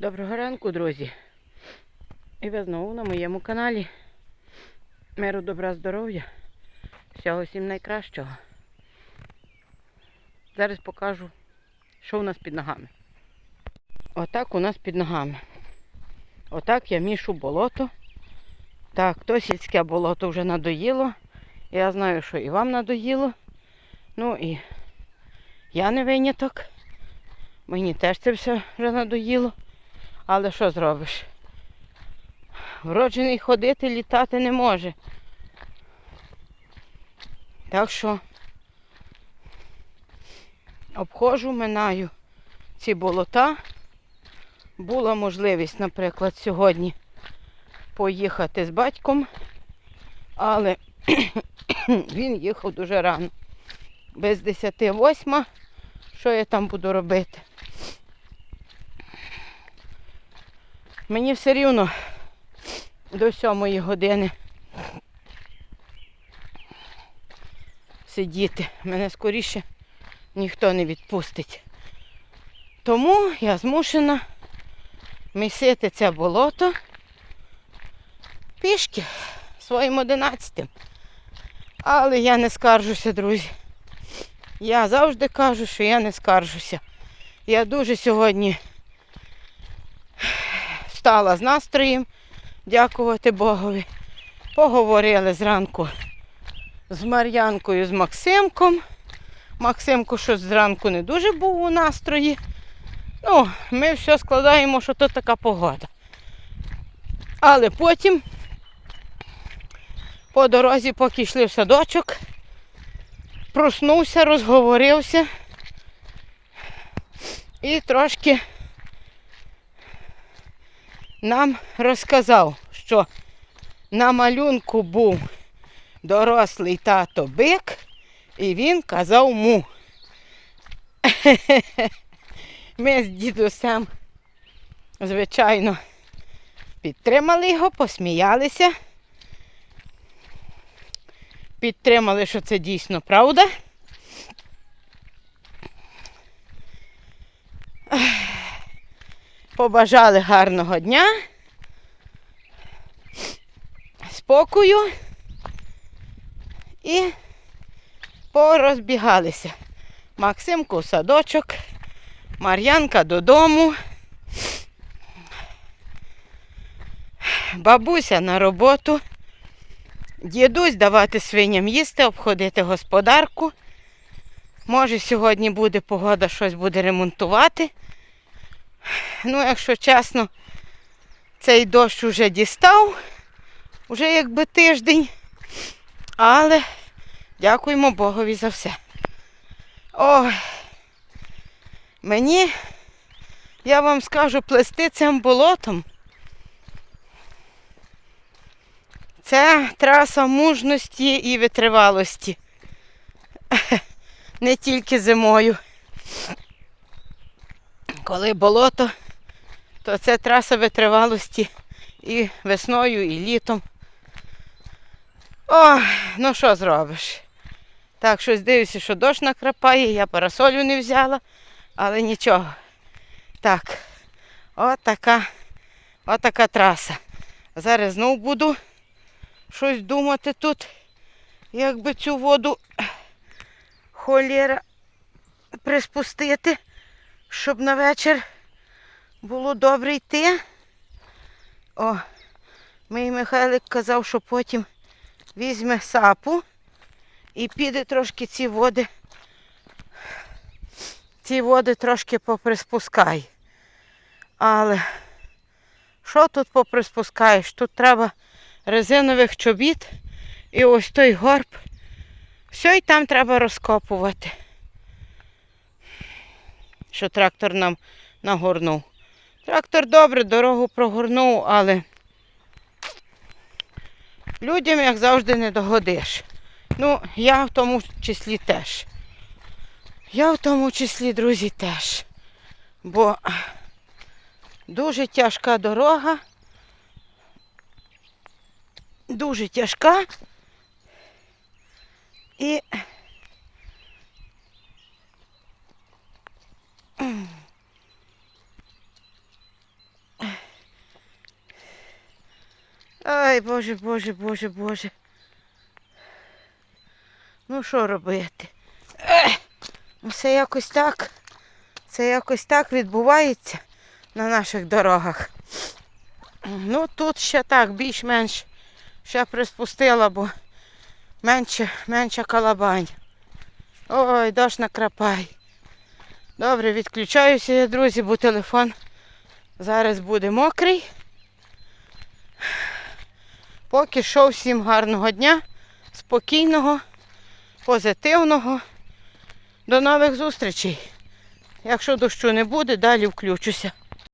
Доброго ранку, друзі. І ви знову на моєму каналі. Миру, добра, здоров'я. Всього всім найкращого. Зараз покажу, що у нас під ногами. Отак у нас під ногами. Отак я мішу болото. Так, то сільське болото вже надоїло. Я знаю, що і вам надоїло. Ну і я не виняток. Мені теж це все вже надоїло. Але що зробиш? Вроджений ходити, літати не може. Так що обходжу, минаю ці болота. Була можливість, наприклад, сьогодні поїхати з батьком, але він їхав дуже рано. Без 10 восьма. Що я там буду робити? Мені все рівно до сьомої години сидіти. Мене скоріше ніхто не відпустить. Тому я змушена місити це болото пішки своїм одинадцятим. Але я не скаржуся, друзі. Я завжди кажу, що я не скаржуся. Я дуже сьогодні встала з настроєм, дякувати Богові. Поговорили зранку з Мар'янкою, з Максимком. Максимко щось зранку не дуже був у настрої. Ну, ми все складаємо, що то така погода. Але потім, по дорозі, поки йшли в садочок, проснувся, розговорився і трошки нам розказав, що на малюнку був дорослий тато бик, і він казав му. Ми з дідусем, звичайно, підтримали його, посміялися. Підтримали, що це дійсно правда. Побажали гарного дня, спокою і порозбігалися. Максимку в садочок, Мар'янка додому, бабуся на роботу, дідусь давати свиням їсти, обходити господарку. Може, сьогодні буде погода, щось буде ремонтувати. Ну, якщо чесно, цей дощ уже дістав, уже якби тиждень. Але дякуємо Богові за все. Ой, мені, я вам скажу, плести цим болотом. Це траса мужності і витривалості. Не тільки зимою. Коли болото, то це траса витривалості і весною, і літом. О, ну що зробиш? Так, щось дивлюся, що дощ накрапає, я парасолю не взяла, але нічого. Так, от така, траса. Зараз знов буду щось думати тут, якби цю воду холєра приспустити, щоб на вечір було добре йти. О, мій Михайлик казав, що потім візьме сапу і піде трошки ці води, ці води трошки поприспускай. Але що тут поприспускаєш? Тут треба резинових чобіт і ось той горб. Все і там треба розкопувати. Що трактор нам нагорнув. Трактор добре, дорогу прогорнув, але людям, як завжди, не догодиш. Ну, я в тому числі теж. Я в тому числі, друзі, теж. Бо дуже тяжка дорога. Дуже тяжка. І Ай, боже, боже, боже, боже. Ну що робити? Це якось так, це якось так відбувається на наших дорогах. Ну тут ще так, більш-менш ще приспустила, бо менше менше калабань. Ой, дощ накрапай. Добре, відключаюся я, друзі, бо телефон зараз буде мокрий. Поки що всім гарного дня, спокійного, позитивного. До нових зустрічей. Якщо дощу не буде, далі включуся.